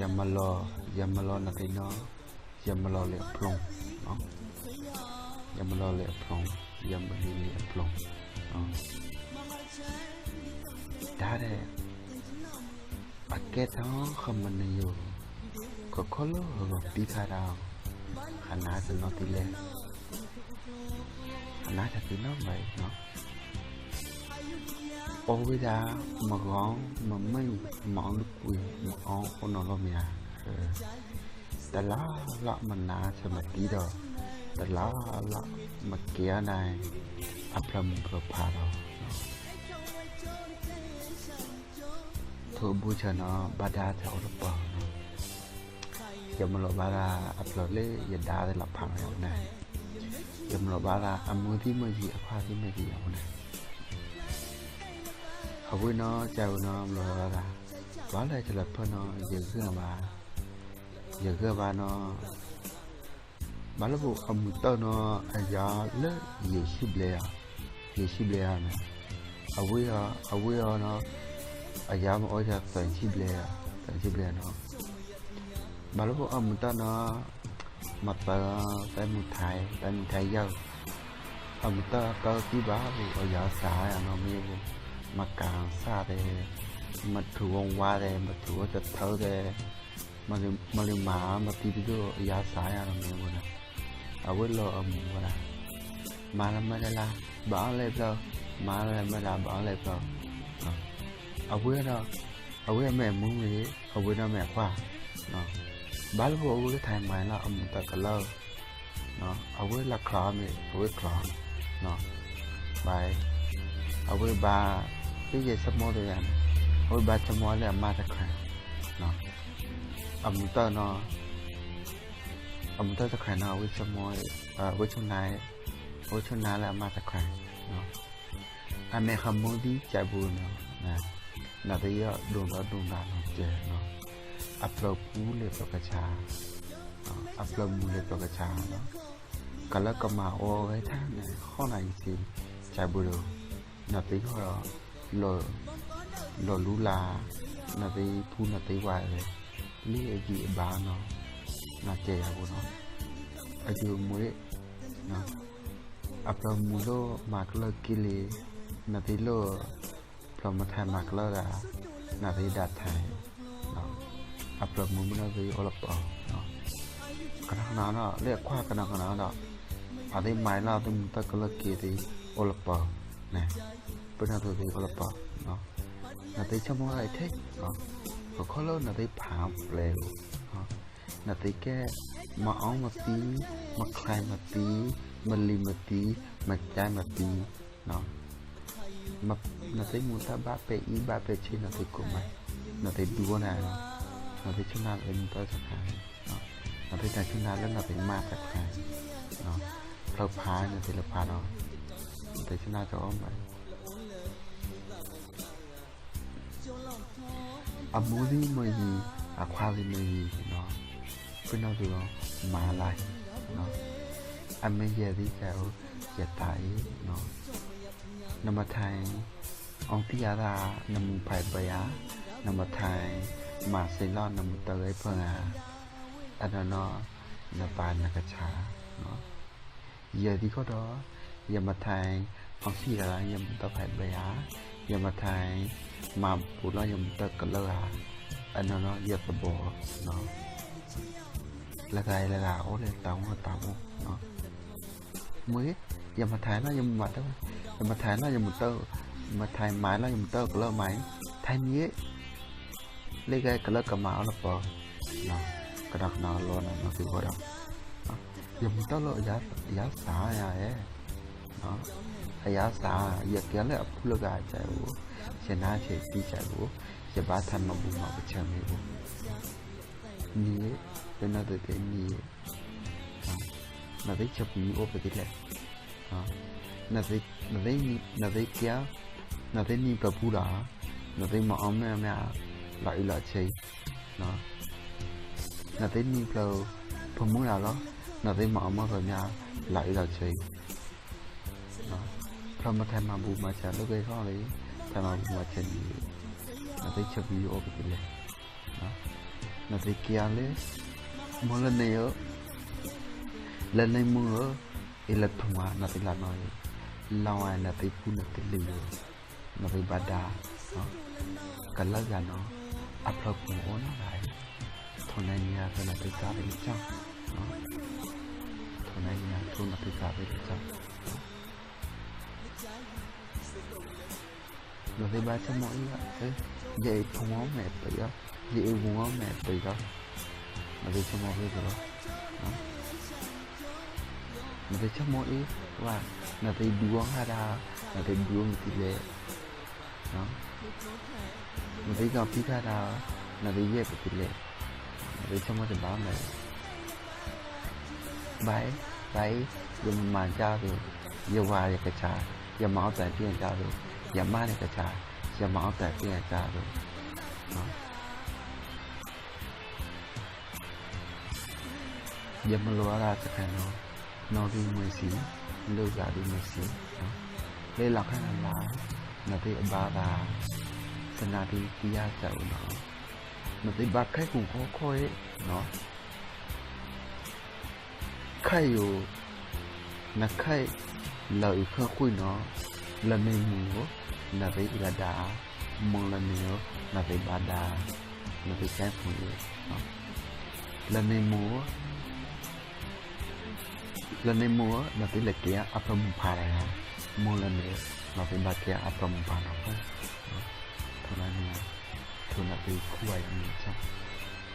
ย่ามาลอย่ามาลอนะพี่น้องย่ามาลอเหลี่ยพลงเนาะย่ามาลอเหลี่ยพลงย่ามาลอเหลี่ยพลงได้เลยปักเกตท้องคำมันอยู่ ก็คลอหลบตีคาเราขนาดจะนอตีเลยขนาดจะตีน้องไปเนาะโอเวดามารงมันไม่มองลุกคุยมาองคนนอนรอมีอะแต่ละละมันน่าจะมาธิดอแต่ละละมาเกียนายอัพรมประพาเราทบูชนะบาดาเจ้าระเบิดยมโลบาดาอัพรเลยดาได้หลับพังแล้วนายยมโลบาดาอัมมือที่เมื่อกี้อภาที่เมื่อกี้เอาเนี่ hầu vui nó chào nó rồi là quá là cho là phân nó giờ gưa mà giờ gưa ba nó bà lớp vụ ông tơ nó ai giờ lỡ giờ xí bè giờ xí bè nè ở vui hầu ở vui nó ai giờ mà ôi giờ toàn xí bè toàn xí bè nó bà lớp vụ ông tơ nó mặt bà ờ, tay một thái tay một thái dâu ông tơ tơ tí bá vụ ở giờ xả nó mới vụ မကန်စားတယ်မထူဝဝတယ်မထူတထောတယ်မလမလမာမပီတိတို့အရာစားရမယ်ဘုရားအဝဲလောအမှုဘုရားမာလမဒလာဘာလဲပြောမာလမဒဘာလဲပြောအဝဲတော့အဝဲမဲ့မူးလေအဝဲတော့မဲ့ခွာနော်ဘာလို့ဘုရားထိုင်မှန်လားအမှုတကလောနော်အဝဲလက်ခါမေအဝဲခါနော်ဘိုင်အဝဲဘာที่เยสมอเดียนโอ้ยบาดสมอเลยมาตะครังเนาะอมุตเนาะอมุตตะครังเนาะวิชมอเอ่อวิชนายวิชนายเลวมาตะครังเนาะอเมขมูดีจจบูเนาะนะนาเดียดูนล้วดูนาเจเนาะ อัปโหลดผู้เลยประชาอัปโหลดมูเลยประชาเนาะก็แล้วก็มาโอ้ยท่านข้อไหนสิใจบุญนาตีเขาเรอ lo lo lu la na te pu na te wa le li e ji ba no na che ya bo no a ji mu le no a pro mu lo ma ko lo ki le na te lo pro ma tha ma ko lo da na te da tha no a pro mu mu na te o lo pa no kana kana na le kwa kana kana na a te mai la te mu ta ko lo ki te o lo pa นะปนทีก็ลปะเนาะนาทีชั่วโมอะไรเทคเนาะขอเล่านาทีผ่าเร็วนาทีแก่มาอ้อมมาตีมาคลายมาตีมาลีมาตีมาใจมาตีเนาะมานาทีมุตาบ้าเปอีบ้าเปชินาทีกูมไานาทีดูนะนาทีชั่วนาเป็นตัวสำคัญนาทีแต่ชั่วนาแล้วนาทีมากสำคัญเนาะ เราพานาทีเราพาเนาะนาทีชั่วนาจะเอาไหมอามูซี่มือฮีอาควาลีมือฮีเนาะเพื่อนเราดมาลายเนาะอเมียดีแถวเจตไทเนาะนมาไทยองพิยารานมูไผ่ปยานมาไทยมาเซลอนนมูเตยเพื่อนาอันนั้นเนาะนปานนกชาเนาะเยอที่ก็ดอยมาไทยเอาสีอะยมตะไบยายมมาไทยมาปุ่นยมตะกระเลาอะอันนั้นเยอะกระบอกเนาะละกายละลาโอเลยตาวตาวเนาะมื้อยมมาไทยละยมมาเตยมมาไทยละยมมาเตมาไทยไม้ละยมเตกระเลยไม้ไทยนี้เลกายกระเลยกับมาเอาละปอเนาะกระดักนอนรอนะนอนสิบวอนยมเตลอยยาสายาเอ hayasa ya kele apulo ga cha wo sena che ti cha wo ya ba tha ma bu ma cha me wo ni de na de ni na de cha bu o pe de ha na de na de ni na de kya na de ni pa bu la na de ma am na na la i la che na na de ni pa pa mu la lo na de ma ma ga ya la i la che 啊。Ramadhan mampu macam lu kayak kau lagi sama macam di nanti cebi yo gitu deh nanti kiale mula neo lần này mưa ilat thua nanti lanoi lawan nanti pun nanti liu nanti bada kalau gano upload pun orang lain ုန်နိုင်ရကနပိကာပဲကြောင့်နော်ထုန်နိုင်ရထုန်နပိကာပဲကြောင့် rồi thì ba sẽ mỗi vậy vậy không có mẹ tùy đó vậy không có mẹ tùy đó mà thì cho mọi người rồi đó mà thì cho mỗi và là thì buông ha ra là thì buông thì lệ đó mà thì gặp phía ha ra là thì dễ của thì lệ mà thì cho mỗi thì bảo mẹ bái bái dùng mà cha thì giờ qua thì cái cha 也毛在变加入，也买了个家，也毛在变加入，啊，也没罗拉这看咯，那边没事，楼下边没事，啊，你老看啦，那边爸爸，在那边底下走呢，那边把开股好开，喏，开有，那开。เราอีกข้อคุยเนาะละเมนูนาเวอิระดามองละเนื้อนาเวบาดานาเวแก้ผงเองละเมนูละเมนูนาเวเลเกียอัปมุภาระมองละเนื้อนาเวบาเกียอัปมุภาระเท่านั้นเนี่ยทุนนาเวคุยมีจ้ะ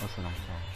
ลักษณะจ้ะ